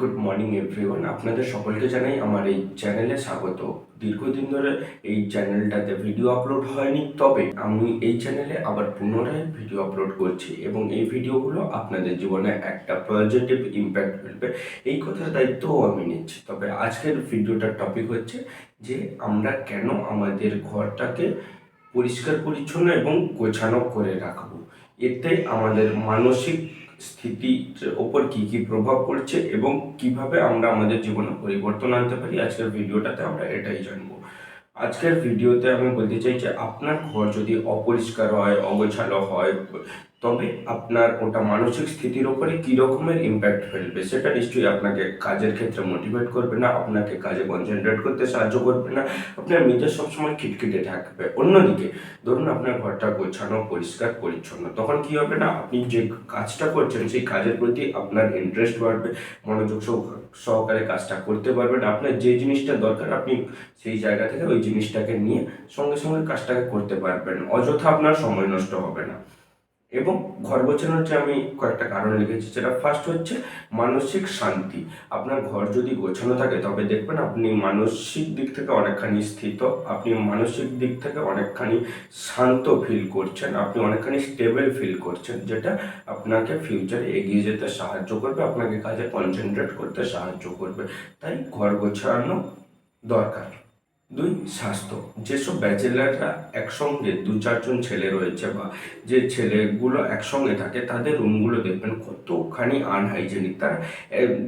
Good morning everyone আপনাদের সকলকে জানাই আমার এই চ্যানেলে স্বাগত। দীর্ঘদিন ধরে এই চ্যানেলটাতে ভিডিও আপলোড হয়নি, তবে আমি এই চ্যানেলে আবার পুনরায় ভিডিও আপলোড করছি এবং এই ভিডিওগুলো আপনাদের জীবনে একটা পজিটিভ ইম্প্যাক্ট ফেলবে। এই কথার দায়িত্বও আমি নিচ্ছি। তবে আজকের ভিডিওটার টপিক হচ্ছে যে আমরা কেন আমাদের ঘরটাকে পরিষ্কার পরিচ্ছন্ন এবং গোছানো করে রাখব? এতে আমাদের মানসিক স্থিতির ওপর কি কি প্রভাব পড়ছে এবং কীভাবে আমরা আমাদের জীবনে পরিবর্তন আনতে পারি, আজকের ভিডিওটাতে আমরা এটাই জানব। আজকের ভিডিওতে আমি বলতে চাই যে, আপনার ঘর যদি অপরিষ্কার হয়, অগোছালো হয় তবে আপনার ওটা মানসিক স্থিতির ওপরে কী রকমের ইম্প্যাক্ট ফেলবে, সেটা নিশ্চয়ই আপনাকে কাজের ক্ষেত্রে মোটিভেট করবে না, আপনাকে কাজে কনসেন্ট্রেট করতে সাহায্য করবে না, আপনার মেজাজ সবসময় খিটখিটে থাকবে। অন্যদিকে, ধরুন আপনার ঘরটা গোছানো, পরিষ্কার, পরিচ্ছন্ন, তখন কি হবে না, আপনি যে কাজটা করছেন, সেই কাজের প্রতি আপনার ইন্টারেস্ট বাড়বে, মনোযোগ সহ- সহকারে কাজটা করতে পারবেন, আপনার যে জিনিসটা দরকার, আপনি সেই জায়গা থেকে ওই জিনিসটাকে নিয়ে সঙ্গে সঙ্গে কাজটাকে করতে পারবেন, অযথা আপনার সময় নষ্ট হবে না। এবং ঘর গোছানোর যে আমি কয়েকটা কারণ লিখেছি, যেটা ফার্স্ট হচ্ছে মানসিক শান্তি। আপনার ঘর যদি গোছানো থাকে, তবে দেখবেন আপনি মানসিক দিক থেকে অনেকখানি স্থিত, আপনি মানসিক দিক থেকে অনেকখানি শান্ত ফিল করছেন, আপনি অনেকখানি স্টেবল ফিল করছেন, যেটা আপনাকে ফিউচারে এগিয়ে যেতে সাহায্য করবে, আপনাকে কাজে কনসেন্ট্রেট করতে সাহায্য করবে। তাই ঘর গোছানো দরকার। দুই, স্বাস্থ্য। যেসব ব্যাচেলাররা একসঙ্গে দু চারজন ছেলে রয়েছে বা যে ছেলেগুলো একসঙ্গে থাকে, তাদের রুমগুলো দেখবেন কতখানি আনহাইজেনিক তারা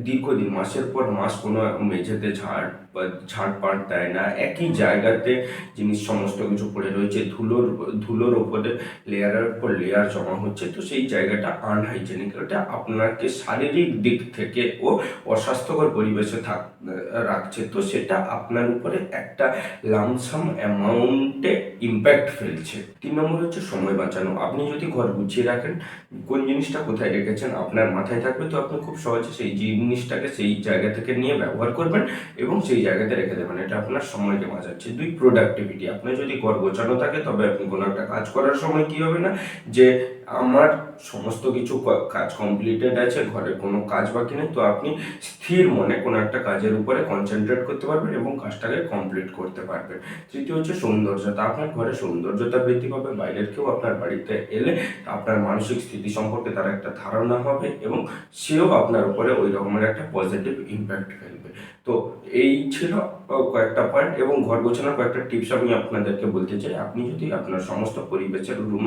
দীর্ঘদিন, মাসের পর মাস কোনো মেঝেতে ঝাড় বা ঝাড় পাট দেয় না। একই জায়গাতে জিনিস, সমস্ত কিছু পড়ে রয়েছে, ধুলোর ধুলোর ওপরে লেয়ারের পর লেয়ার জমা হচ্ছে। তো সেই জায়গাটা আনহাইজেনিক ওটা আপনাকে শারীরিক দিক থেকে ও অস্বাস্থ্যকর পরিবেশে থাক রাখছে। তো সেটা আপনার উপরে একটা লামসাম অ্যামাউন্টে ইম্প্যাক্ট ফেলছে। তিন নম্বর হচ্ছে সময় বাঁচানো। আপনি যদি ঘর গুছিয়ে রাখেন, কোন জিনিসটা কোথায় রেখেছেন, আপনার মাথায় থাকবে, তো আপনি খুব সহজে সেই জিনিসটাকে সেই জায়গা থেকে নিয়ে ব্যবহার করবেন এবং সেই জায়গাতে রেখে দেবেন। এটা আপনার সময়কে বাঁচাচ্ছে দুই প্রোডাক্টিভিটি আপনার যদি ঘর গোছানো থাকে, তবে আপনি কোনো একটা কাজ করার সময় কি হবে না? যে আমার সমস্ত কিছু কাজ কমপ্লিটেড আছে, ঘরে কোনো কাজ বাকি নেই, তো আপনি স্থির মনে কোনো একটা কাজের উপরে কনসেন্ট্রেট করতে পারবেন এবং কাজটাকে কমপ্লিট করতে পারবেন। তৃতীয় হচ্ছে সৌন্দর্যতা। আপনার ঘরে সৌন্দর্যতা বৃদ্ধি পাবে, বাইরের কেউ আপনার বাড়িতে এলে আপনার মানসিক স্থিতি সম্পর্কে তার একটা ধারণা হবে এবং সেও আপনার উপরে ওই রকমের একটা পজিটিভ ইম্প্যাক্ট ফেলবে। তো এই ছিল কয়েকটা পয়েন্ট এবং ঘর গোছানোর কয়েকটা টিপস আমি আপনাদেরকে বলতে চাই। আপনি যদি আপনার সমস্ত পরিবেশের রুম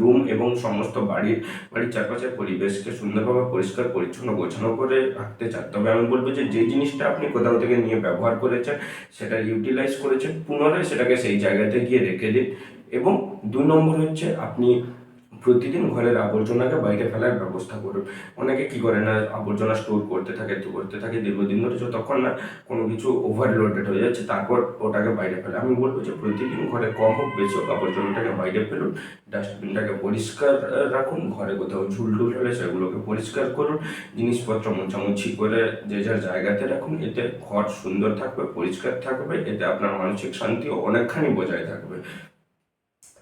রুম এবং সমস্ত বাড়ির বাড়ির চারপাশের পরিবেশকে সুন্দরভাবে পরিষ্কার, পরিচ্ছন্ন, গোছানো করে রাখতে চান, তবে আমি বলব যে যে জিনিসটা আপনি কোথাও থেকে নিয়ে ব্যবহার করেছেন, সেটা ইউটিলাইজ করেছেন, পুনরায় সেটাকে সেই জায়গাতে গিয়ে রেখে দিন। এবং দু নম্বর হচ্ছে আপনি প্রতিদিন ঘরের আবর্জনাকে বাইরে ফেলার ব্যবস্থা করুন। অনেকে কি করে না, আবর্জনা স্টোর করতে থাকে করতে থাকে, দীর্ঘদিন ধরে যতক্ষণ না কোনো কিছু ওভারলোডেড হয়ে যাচ্ছে, তারপর ওটাকে বাইরে ফেলে। আমি বলব যে প্রতিদিন ঘরে কম হোক, বেশি হোক, আবর্জনাটাকে বাইরে ফেলুন ডাস্টবিনটাকে পরিষ্কার রাখুন, ঘরে কোথাও ঝুল টুল হলে সেগুলোকে পরিষ্কার করুন, জিনিসপত্র মোছামুছি করে যে যার জায়গাতে রাখুন, এতে ঘর সুন্দর থাকবে, পরিষ্কার থাকবে, এতে আপনার মানসিক শান্তিও অনেকখানি বজায় থাকবে।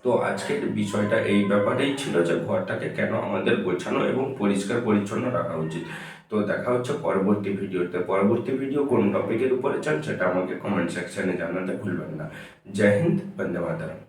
তো আজকের বিষয়টা এই ব্যাপারেই ছিল যে ঘরটাকে কেন আমাদের গোছানো এবং পরিষ্কার পরিচ্ছন্ন রাখা উচিত। তো দেখা হচ্ছে পরবর্তী ভিডিওতে। পরবর্তী ভিডিও কোন টপিকের উপরে চান সেটা আমাকে কমেন্ট সেকশানে জানাতে ভুলবেন না। জয় হিন্দ, বন্দে মাতারাম।